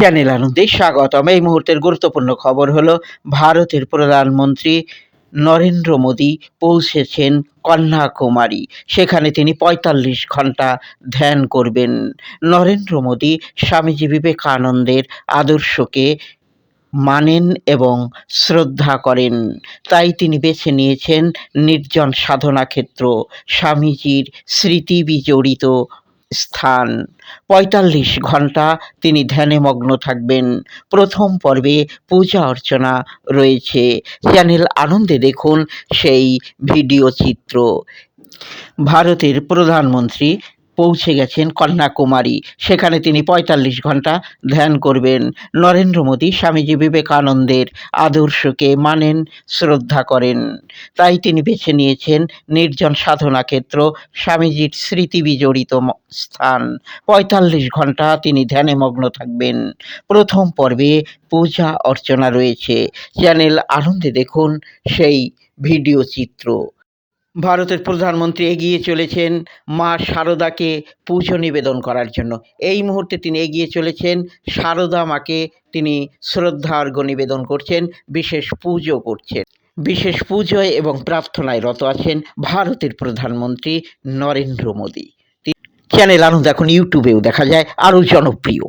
Channel আনন্দে স্বাগতম এই মুহূর্তের গুরুত্বপূর্ণ খবর হলো, ভারতের প্রধানমন্ত্রী নরেন্দ্র মোদী পৌঁছেছেন কন্যাকুমারী। সেখানে তিনি পঁয়তাল্লিশ ঘণ্টা ধ্যান করবেন। নরেন্দ্র মোদী স্বামীজি বিবেকানন্দের আদর্শকে মানেন এবং শ্রদ্ধা করেন। তাই তিনি বেছে নিয়েছেন নির্জন সাধনা ক্ষেত্র স্বামীজির স্মৃতি বিজড়িত স্থান। পঁয়তাল্লিশ ঘণ্টা তিনি ধ্যানে মগ্ন থাকবেন। প্রথম পর্বে পূজা অর্চনা রয়েছে। চ্যানেল আনন্দে দেখুন সেই ভিডিও চিত্র। ভারতের প্রধানমন্ত্রী পৌঁছে গেছেন কন্যাকুমারী। সেখানে তিনি পঁয়তাল্লিশ ঘণ্টা ধ্যান করবেন। নরেন্দ্র মোদী স্বামীজি বিবেকানন্দের আদর্শকে মানেন, শ্রদ্ধা করেন। তাই তিনি বেছে নিয়েছেন নির্জন সাধনা ক্ষেত্র স্বামীজির স্মৃতি বিজড়িত স্থান। পঁয়তাল্লিশ ঘণ্টা তিনি ধ্যানে মগ্ন থাকবেন। প্রথম পর্বে পূজা অর্চনা রয়েছে। চ্যানেল আনন্দে দেখুন সেই ভিডিও চিত্র। ভারতের প্রধানমন্ত্রী এগিয়ে চলেছেন মা শারদাকে পুজো নিবেদন করার জন্য। এই মুহূর্তে তিনি এগিয়ে চলেছেন শারদা মাকে তিনি শ্রদ্ধার্ঘ্য নিবেদন করছেন, বিশেষ পুজো করছেন। বিশেষ পুজোয় এবং প্রার্থনায় রত আছেন ভারতের প্রধানমন্ত্রী নরেন্দ্র মোদী। চ্যানেল আনন্দ এখন ইউটিউবেও দেখা যায়, আরও জনপ্রিয়।